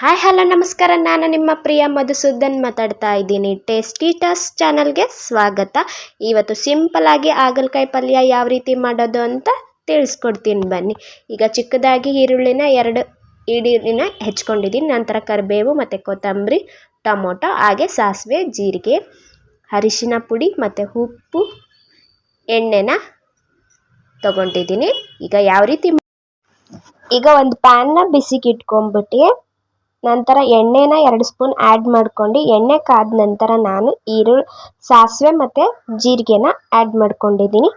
Hi hello ನಮಸ್ಕಾರ. ನಾನು ನಿಮ್ಮ ಪ್ರಿಯ ಮಧುಸೂದನ್ ಮಾತಾಡ್ತಾ ಇದ್ದೀನಿ. ಟೇಸ್ಟಿ ಟಸ್ ಚಾನಲ್ಗೆ ಸ್ವಾಗತ. ಇವತ್ತು ಸಿಂಪಲ್ ಆಗಿ ಹಾಗಲಕಾಯಿ ಪಲ್ಯ ಯಾವ ರೀತಿ ಮಾಡೋದು ಅಂತ ತಿಳಿಸ್ಕೊಡ್ತೀನಿ ಬನ್ನಿ. ಈಗ ಚಿಕ್ಕದಾಗಿ ಈರುಳ್ಳಿನ ಎರಡು ಈಡೀರಿನ ಹೆಚ್ಕೊಂಡಿದ್ದೀನಿ. ನಂತರ ಕರಿಬೇವು ಮತ್ತು ಕೊತ್ತಂಬರಿ, ಟೊಮೊಟೊ, ಹಾಗೆ ಸಾಸಿವೆ, ಜೀರಿಗೆ, ಅರಿಶಿನ ಪುಡಿ ಮತ್ತು ಉಪ್ಪು, ಎಣ್ಣೆನ ತಗೊಂಡಿದ್ದೀನಿ. ಈಗ ಯಾವ ರೀತಿ ಈಗ ಒಂದು ಪ್ಯಾನ್ನ ಬಿಸಿಗೆ ಇಟ್ಕೊಂಡ್ಬಿಟ್ಟು ನಂತರ ಎಣ್ಣೆನ ಎರಡು ಸ್ಪೂನ್ ಆ್ಯಡ್ ಮಾಡ್ಕೊಂಡು ಎಣ್ಣೆ ಕಾದ ನಂತರ ನಾನು ಈರುಳ್ಳಿ, ಸಾಸಿವೆ ಮತ್ತು ಜೀರಿಗೆನ ಆ್ಯಡ್ ಮಾಡ್ಕೊಂಡಿದ್ದೀನಿ.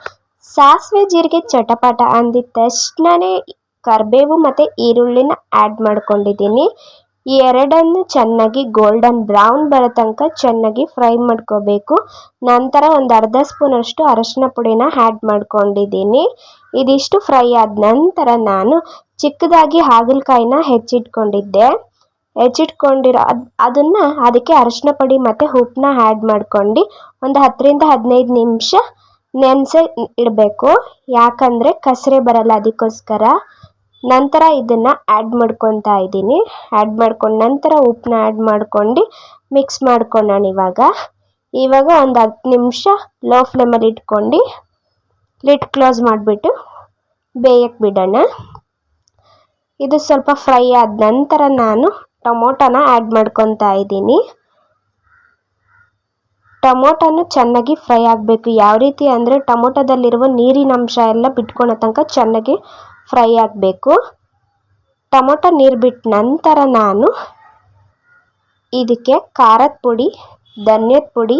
ಸಾಸಿವೆ, ಜೀರಿಗೆ ಚಟಪಟ ಅಂದಿದ ತಕ್ಷಣನೇ ಕರಿಬೇವು ಮತ್ತು ಈರುಳ್ಳಿನ ಆ್ಯಡ್ ಮಾಡ್ಕೊಂಡಿದ್ದೀನಿ. ಎರಡನ್ನು ಚೆನ್ನಾಗಿ ಗೋಲ್ಡನ್ ಬ್ರೌನ್ ಬರೋ ತನಕ ಚೆನ್ನಾಗಿ ಫ್ರೈ ಮಾಡ್ಕೋಬೇಕು. ನಂತರ ಒಂದು ಅರ್ಧ ಸ್ಪೂನಷ್ಟು ಅರಶಿನ ಪುಡಿನ ಆ್ಯಡ್ ಮಾಡ್ಕೊಂಡಿದ್ದೀನಿ. ಇದಿಷ್ಟು ಫ್ರೈ ಆದ ನಂತರ ನಾನು ಚಿಕ್ಕದಾಗಿ ಹಾಗಲಕಾಯಿನ ಹೆಚ್ಚಿಟ್ಕೊಂಡಿದ್ದೆ. ಹೆಚ್ಚಿಟ್ಕೊಂಡಿರೋ ಅದು ಅದನ್ನು ಅದಕ್ಕೆ ಅರಶಿನ ಪುಡಿ ಮತ್ತು ಉಪ್ಪನ್ನ ಆ್ಯಡ್ ಮಾಡ್ಕೊಂಡು ಒಂದು ಹತ್ತರಿಂದ ಹದಿನೈದು ನಿಮಿಷ ನೆನೆಸಿ ಇಡಬೇಕು. ಯಾಕಂದರೆ ಕಸರೆ ಬರಲ್ಲ ಅದಕ್ಕೋಸ್ಕರ. ನಂತರ ಇದನ್ನು ಆ್ಯಡ್ ಮಾಡ್ಕೊತಾ ಇದ್ದೀನಿ. ಆ್ಯಡ್ ಮಾಡ್ಕೊಂಡು ನಂತರ ಉಪ್ಪನ್ನ ಆ್ಯಡ್ ಮಾಡ್ಕೊಂಡು ಮಿಕ್ಸ್ ಮಾಡ್ಕೊಳ್ಳೋಣ ಇವಾಗ. ಇವಾಗ ಒಂದು ಹತ್ತು ನಿಮಿಷ ಲೋ ಫ್ಲೇಮಲ್ಲಿ ಇಟ್ಕೊಂಡು ಲಿಡ್ ಕ್ಲೋಸ್ ಮಾಡಿಬಿಟ್ಟು ಬೇಯಕ್ಕೆ ಬಿಡೋಣ. ಇದು ಸ್ವಲ್ಪ ಫ್ರೈ ಆದ ನಂತರ ನಾನು ಟೊಮೊಟೊನ ಆ್ಯಡ್ ಮಾಡ್ಕೊತಾ ಇದ್ದೀನಿ. ಟೊಮೊಟೊನು ಚೆನ್ನಾಗಿ ಫ್ರೈ ಆಗಬೇಕು. ಯಾವ ರೀತಿ ಅಂದರೆ ಟೊಮೊಟೊದಲ್ಲಿರುವ ನೀರಿನ ಅಂಶ ಎಲ್ಲ ಬಿಟ್ಕೊಳೋ ತನಕ ಚೆನ್ನಾಗಿ ಫ್ರೈ ಆಗಬೇಕು. ಟೊಮೊಟೊ ನೀರು ಬಿಟ್ಟ ನಂತರ ನಾನು ಇದಕ್ಕೆ ಖಾರದ ಪುಡಿ, ಧನ್ಯದ ಪುಡಿ,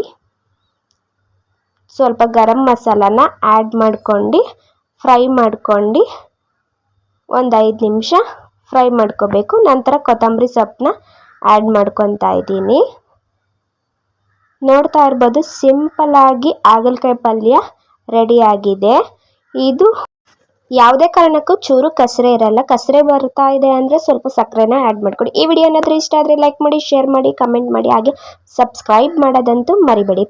ಸ್ವಲ್ಪ ಗರಂ ಮಸಾಲಾನ ಆ್ಯಡ್ ಮಾಡ್ಕೊಂಡು ಫ್ರೈ ಮಾಡ್ಕೊಂಡು ಒಂದು ಐದು ನಿಮಿಷ ಫ್ರೈ ಮಾಡ್ಕೋಬೇಕು. ನಂತರ ಕೊತ್ತಂಬರಿ ಸೊಪ್ಪನ್ನ ಆ್ಯಡ್ ಮಾಡ್ಕೊತಾ ಇದ್ದೀನಿ. ನೋಡ್ತಾ ಇರ್ಬೋದು ಸಿಂಪಲ್ಲಾಗಿ ಹಾಗಲಕಾಯಿ ಪಲ್ಯ ರೆಡಿಯಾಗಿದೆ ಇದು ಯಾವುದೇ ಕಾರಣಕ್ಕೂ ಚೂರು ಕಸರೆ ಇರಲ್ಲ. ಕಸರೆ ಬರ್ತಾ ಇದೆ ಅಂದರೆ ಸ್ವಲ್ಪ ಸಕ್ಕರೆನ ಆ್ಯಡ್ ಮಾಡ್ಕೊಡಿ. ಈ ವಿಡಿಯೋ ಏನಾದರೂ ಇಷ್ಟ ಆದರೆ ಲೈಕ್ ಮಾಡಿ ಶೇರ್ ಮಾಡಿ ಕಮೆಂಟ್ ಮಾಡಿ, ಹಾಗೆ ಸಬ್ಸ್ಕ್ರೈಬ್ ಮಾಡೋದಂತೂ ಮರಿಬೇಡಿ.